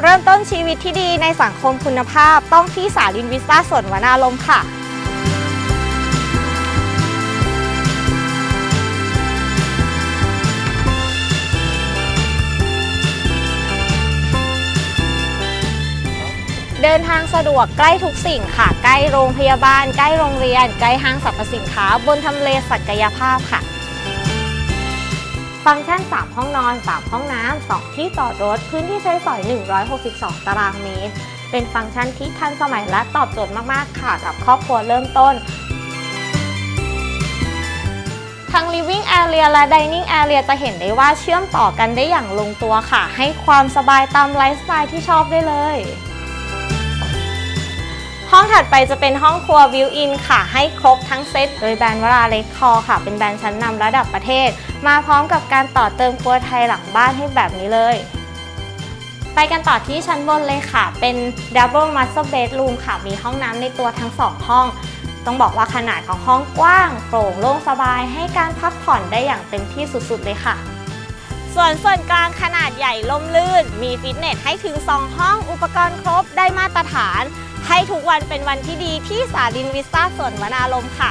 เริ่มต้นชีวิตที่ดีในสังคมคุณภาพต้องที่สาลินวิสตาสวนวนารม์ค่ะเดินทางสะดวกใกล้ทุกสิ่งค่ะ ใกล้โรงพยาบาล ใกล้โรงเรียน ใกล้ห้างสรรพสินค้า บนทำเลศักยภาพค่ะ ฟังก์ชัน 3 ห้องนอน 3 ห้องน้ำ 2 ที่จอดรถ พื้นที่ใช้สอย 162 ตารางเมตร เป็นฟังก์ชันที่ทันสมัยและตอบโจทย์มากๆ ค่ะ กับครอบครัวเริ่มต้น ทั้ง living area และ dining area จะเห็นได้ว่าเชื่อมต่อกันได้อย่างลงตัวค่ะ ให้ความสบายตามไลฟ์สไตล์ที่ชอบได้เลย ถัดไปจะเป็นห้องครัววิวอินค่ะ ให้ครบทั้งเซตโดยแบรนด์วราเล็กคอค่ะ เป็นแบรนด์ชั้นนำระดับประเทศ มาพร้อมกับการต่อเติมครัวไทยหลังบ้านให้แบบนี้เลย ไปกันต่อที่ชั้นบนเลยค่ะ เป็น Double Master Bedroom ค่ะ มีห้องน้ำในตัวทั้งสองห้อง ต้องบอกว่าขนาดของห้องกว้าง โปร่งโล่งสบาย ให้การพักผ่อนได้อย่างเต็มที่สุดๆเลยค่ะส่วนส่วนกลางขนาดใหญ่ลมลื่น มีฟิตเนสให้ถึง 2 ห้องอุปกรณ์ครบได้มาตรฐาน ให้ทุกวันเป็นวันที่ดีที่สาลินวิสตาสวนวนารมค่ะ